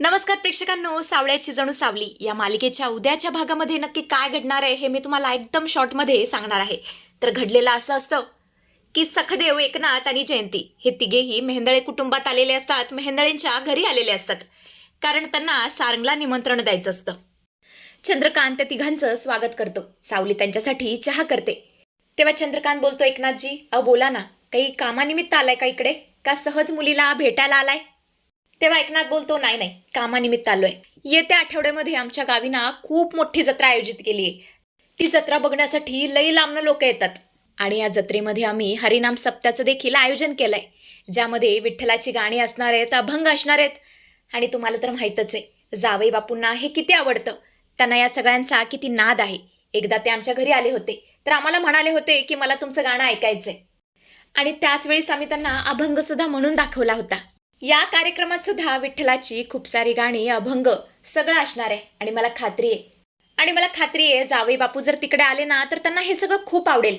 नमस्कार प्रेक्षकांनो सावळ्याची जणू सावली. या मालिकेच्या उद्याच्या भागामध्ये नक्की काय घडणार आहे हे मी तुम्हाला एकदम शॉर्टमध्ये सांगणार आहे. तर घडलेलं असं असतं की सखदेव एकनाथ आणि जयंती हे तिघेही मेहंदळे कुटुंबात आलेले असतात मेहंदळेंच्या घरी आलेले असतात. कारण त्यांना सारंगला निमंत्रण द्यायचं असतं. चंद्रकांत त्या तिघांचं स्वागत करतो. सावली त्यांच्यासाठी चहा करते. तेव्हा चंद्रकांत बोलतो एकनाथजी अ बोला ना. काही कामानिमित्त आलाय का इकडे? का सहज मुलीला भेटायला आलाय? तेव्हा एकनाथ बोलतो नाही नाही कामानिमित्त आलोय. येत्या आठवड्यामध्ये आमच्या गावी ना खूप मोठी जत्रा आयोजित केली आहे ती जत्रा बघण्यासाठी लई लांबनं लोक येतात. आणि या जत्रेमध्ये आम्ही हरिनाम सप्त्याचं देखील आयोजन केलंय ज्यामध्ये विठ्ठलाची गाणी असणार आहेत अभंग असणार आहेत. आणि तुम्हाला तर माहीतच आहे जावई बापूंना हे किती आवडतं. त्यांना या सगळ्यांचा किती नाद आहे. एकदा ते आमच्या घरी आले होते तर आम्हाला म्हणाले होते की मला तुमचं गाणं ऐकायचं आहे आणि त्याच वेळेस आम्ही त्यांना अभंग सुद्धा म्हणून दाखवला होता. या कार्यक्रमात सुद्धा विठ्ठलाची खूप सारी गाणी अभंग सगळं असणार आहे आणि मला खात्री आहे. आणि मला खात्री आहे जावई बापू जर तिकडे आले ना तर त्यांना हे सगळं खूप आवडेल.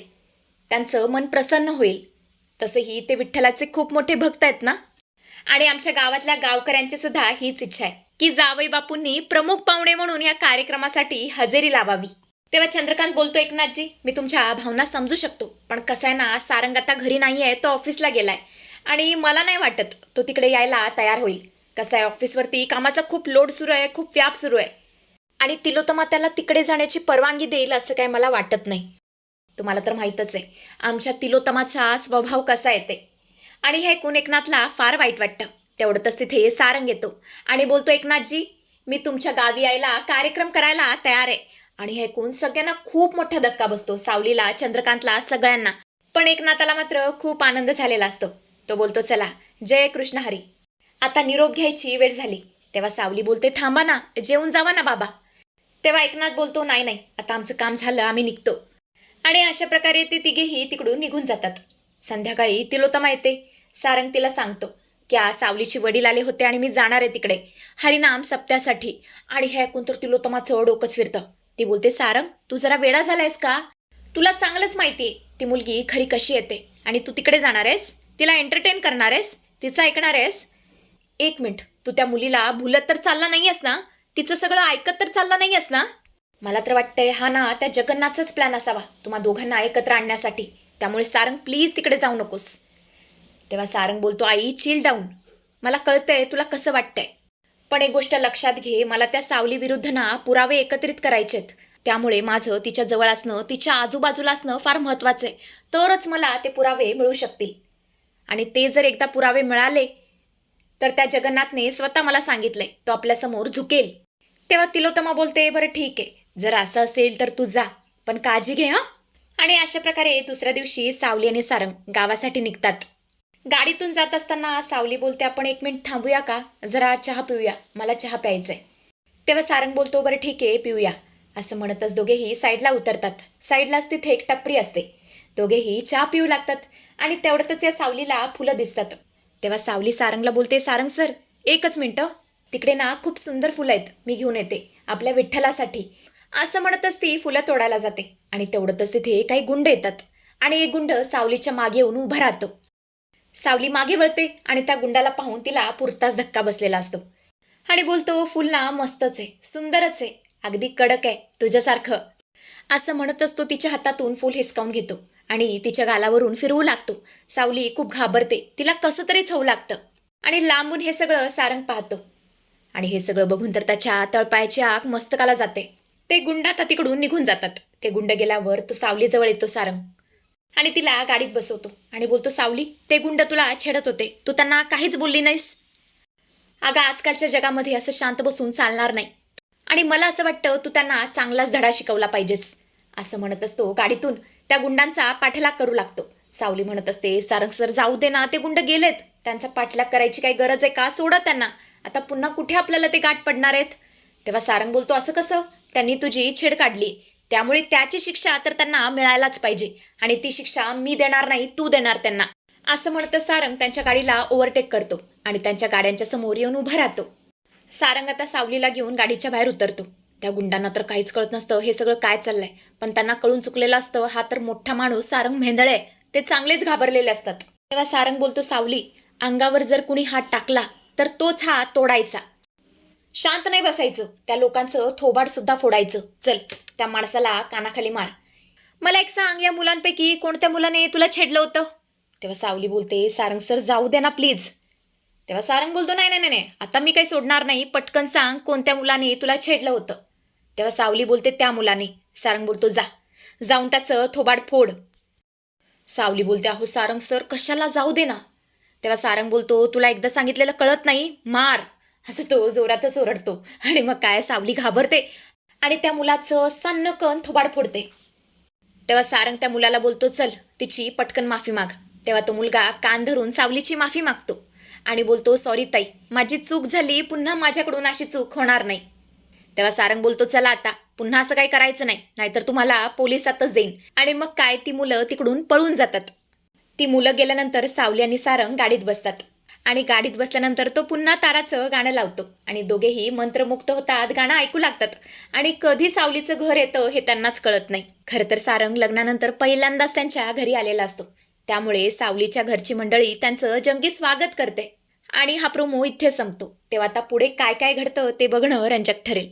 त्यांचं मन प्रसन्न होईल. तसंही ते विठ्ठलाचे खूप मोठे भक्त आहेत ना? आणि आमच्या गावातल्या गावकऱ्यांची सुद्धा हीच इच्छा आहे की जावई बापूंनी प्रमुख पाहुणे म्हणून या कार्यक्रमासाठी हजेरी लावावी. तेव्हा चंद्रकांत बोलतो एकनाथजी मी तुमच्या भावना समजू शकतो. पण कसं आहे ना सारंग आता घरी नाही आहे तो ऑफिसला गेलाय. आणि मला नाही वाटत तो तिकडे यायला तयार होईल. कसं आहे ऑफिसवरती कामाचा खूप लोड सुरू आहे खूप व्याप सुरू आहे. आणि तिलोत्तमा त्याला तिकडे जाण्याची परवानगी देईल असं काय मला वाटत नाही. तुम्हाला तर माहीतच आहे आमच्या तिलोत्तमाचा स्वभाव कसा येते. आणि हे ऐकून एकनाथला फार वाईट वाटतं. तेवढंच तिथे सारंग येतो आणि बोलतो एकनाथजी मी तुमच्या गावी यायला कार्यक्रम करायला तयार आहे. आणि हे ऐकून सगळ्यांना खूप मोठा धक्का बसतो सावलीला चंद्रकांतला सगळ्यांना. पण एकनाथाला मात्र खूप आनंद झालेला असतो. तो बोलतो चला जय कृष्ण हरी. आता निरोप घ्यायची वेळ झाली. तेव्हा सावली बोलते थांबा ना जेवून जावा ना बाबा. तेव्हा एकनाथ बोलतो नाही नाही आता आमचं काम झालं आम्ही निघतो. आणि अशा प्रकारे ते तिघेही तिकडून निघून जातात. संध्याकाळी तिलोतमा येते. सारंग तिला सांगतो की आ सावलीची वडील आले होते आणि मी जाणार आहे तिकडे. हरिनाम सप्त्यासाठी. आणि हे ऐकून तर तिलोतमाचं डोकंच फिरतं. ती बोलते सारंग तू जरा वेळा झालायस का? तुला चांगलंच माहिती आहे ती मुलगी खरी कशी येते आणि तू तिकडे जाणार आहेस? तिला एंटरटेन करणार आहेस तिचं ऐकणार आहेस. एक मिनिट तू त्या मुलीला भुलत तर चालला नाही आहेस ना? तिचं सगळं ऐकत तर चालला नाही आहेस ना? मला तर वाटतंय हा ना त्या जगन्नाथचाच प्लॅन असावा तुम्हा दोघांना एकत्र आणण्यासाठी. त्यामुळे सारंग प्लीज तिकडे जाऊ नकोस. तेव्हा सारंग बोलतो आई चिल डाऊन मला कळतंय तुला कसं वाटतंय. पण एक गोष्ट लक्षात घे मला त्या सावलीविरुद्ध ना पुरावे एकत्रित करायचेत. त्यामुळे माझं तिच्या जवळ असणं तिच्या आजूबाजूला असणं फार महत्त्वाचं आहे तरच मला ते पुरावे मिळू शकतील. आणि ते जर एकदा पुरावे मिळाले तर त्या जगन्नाथने स्वतः मला सांगितलंय तो आपल्यासमोर झुकेल. तेव्हा तिलोत्तमा बोलते बरं ठीक आहे. जर असं असेल तर तू जा पण काळजी घे हं. आणि अशा प्रकारे दुसऱ्या दिवशी सावली आणि सारंग गावासाठी निघतात. गाडीतून जात असताना सावली बोलते आपण एक मिनिट थांबूया का? जरा चहा पिऊया. मला चहा प्यायचाय. तेव्हा सारंग बोलतो बरं ठीक आहे पिऊया. असं म्हणतच दोघेही साईडला उतरतात. साईडलाच तिथे एक टपरी असते. दोघेही चहा पिऊ लागतात आणि तेवढ्यातच या सावलीला फुलं दिसतात. तेव्हा सावली सारंगला बोलते सारंग सर एकच मिनटं. तिकडे ना खूप सुंदर फुलं आहेत. मी घेऊन येते आपल्या विठ्ठलासाठी. असं म्हणतच ती फुलं तोडायला जाते आणि तेवढ्यातच तिथे काही गुंड येतात आणि एक गुंड सावलीच्या मागे येऊन उभा राहतो. सावली मागे वळते आणि त्या गुंडाला पाहून तिला पुरताच धक्का बसलेला असतो. आणि बोलतो फुल ना मस्तच आहे सुंदरच आहे अगदी कडक आहे तुझ्यासारखं. असं म्हणतच तो तिच्या हातातून फुल हिसकावून घेतो. आणि तिच्या गालावरून फिरवू लागतो. सावली खूप घाबरते. तिला कसं तरीच होऊ लागतं. आणि लांबून हे सगळं सारंग पाहतो. आणि हे सगळं बघून तर त्याच्या तळपायाची आग मस्तकाला जाते. ते गुंड आता तिकडून निघून जातात. ते गुंड गेल्यावर तो सावलीजवळ येतो सारंग. आणि तिला गाडीत बसवतो. आणि बोलतो सावली ते गुंड तुला छेडत होते. तू त्यांना काहीच बोलली नाहीस. अगं आजकालच्या जगामध्ये असं शांत बसून चालणार नाही. आणि मला असं वाटतं तू त्यांना चांगलाच धडा शिकवला पाहिजेस. असं म्हणत असतो गाडीतून. त्या गुंडांचा पाठलाग करू लागतो. सावली म्हणत असते सारंग सर जाऊ दे ना ते गुंड गेलेत. त्यांचा पाठलाग करायची काही गरज आहे का? सोडा त्यांना. आता पुन्हा कुठे आपल्याला ते गाठ पडणार आहेत? तेव्हा सारंग बोलतो असं कसं? त्यांनी तुझी छेड काढली. त्यामुळे त्याची शिक्षा तर त्यांना मिळायलाच पाहिजे. आणि ती शिक्षा मी देणार नाही तू देणार त्यांना. असं म्हणतं सारंग त्यांच्या गाडीला ओव्हरटेक करतो आणि त्यांच्या गाड्यांच्या समोर येऊन उभा राहतो. सारंग आता सावलीला घेऊन गाडीच्या बाहेर उतरतो. त्या गुंडांना तर काहीच कळत नसतं हे सगळं काय चाललंय? पण त्यांना कळून चुकलेलं असतं हा तर मोठा माणूस सारंग मेंदळे आहे. ते चांगलेच घाबरलेले असतात. तेव्हा सारंग बोलतो सावली अंगावर जर कुणी हात टाकला तर तोच हात तोडायचा. शांत नाही बसायचं. त्या लोकांचं थोबाड सुद्धा फोडायचं. चल त्या माणसाला कानाखाली मार. मला एक सांग या मुलांपैकी कोणत्या मुलाने तुला छेडलं होतं? तेव्हा सावली बोलते सारंग सर जाऊ दे ना प्लीज. तेव्हा सारंग बोलतो नाही नाही नाही नाही. आता मी काही सोडणार नाही. पटकन सांग कोणत्या मुलाने तुला छेडलं होतं. तेव्हा सावली बोलते त्या मुलाने. सारंग बोलतो जा. जाऊन त्याचं थोबाड फोड. सावली बोलते अहो सारंग सर कशाला जाऊ दे ना? तेव्हा सारंग बोलतो तुला एकदा सांगितलेलं कळत नाही? मार. असं तो जोरातच ओरडतो. आणि मग काय सावली घाबरते आणि त्या मुलाचं सन्न कण थोबाड फोडते. तेव्हा सारंग त्या मुलाला बोलतो चल तिची पटकन माफी माग. तेव्हा तो मुलगा कान धरून सावलीची माफी मागतो आणि बोलतो सॉरी ताई माझी चूक झाली पुन्हा माझ्याकडून अशी चूक होणार नाही. तेव्हा सारंग बोलतो चला आता पुन्हा असं काही करायचं नाही नाहीतर तुम्हाला पोलिसातच देईन. आणि मग काय ती मुलं तिकडून पळून जातात. ती मुलं गेल्यानंतर सावली आणि सारंग गाडीत बसतात. आणि गाडीत बसल्यानंतर तो पुन्हा ताराचं गाणं लावतो. आणि दोघेही मंत्रमुक्त होतात गाणं ऐकू लागतात. आणि कधी सावलीचं घर येतं हे त्यांनाच कळत नाही. खरं तर सारंग लग्नानंतर पहिल्यांदाच त्यांच्या घरी आलेला असतो. त्यामुळे सावलीच्या घरची मंडळी त्यांचं जंगी स्वागत करते. आणि हा प्रोमो इथे संपतो. तेव्हा आता पुढे काय काय घडतं ते बघणं रंजक ठरेल.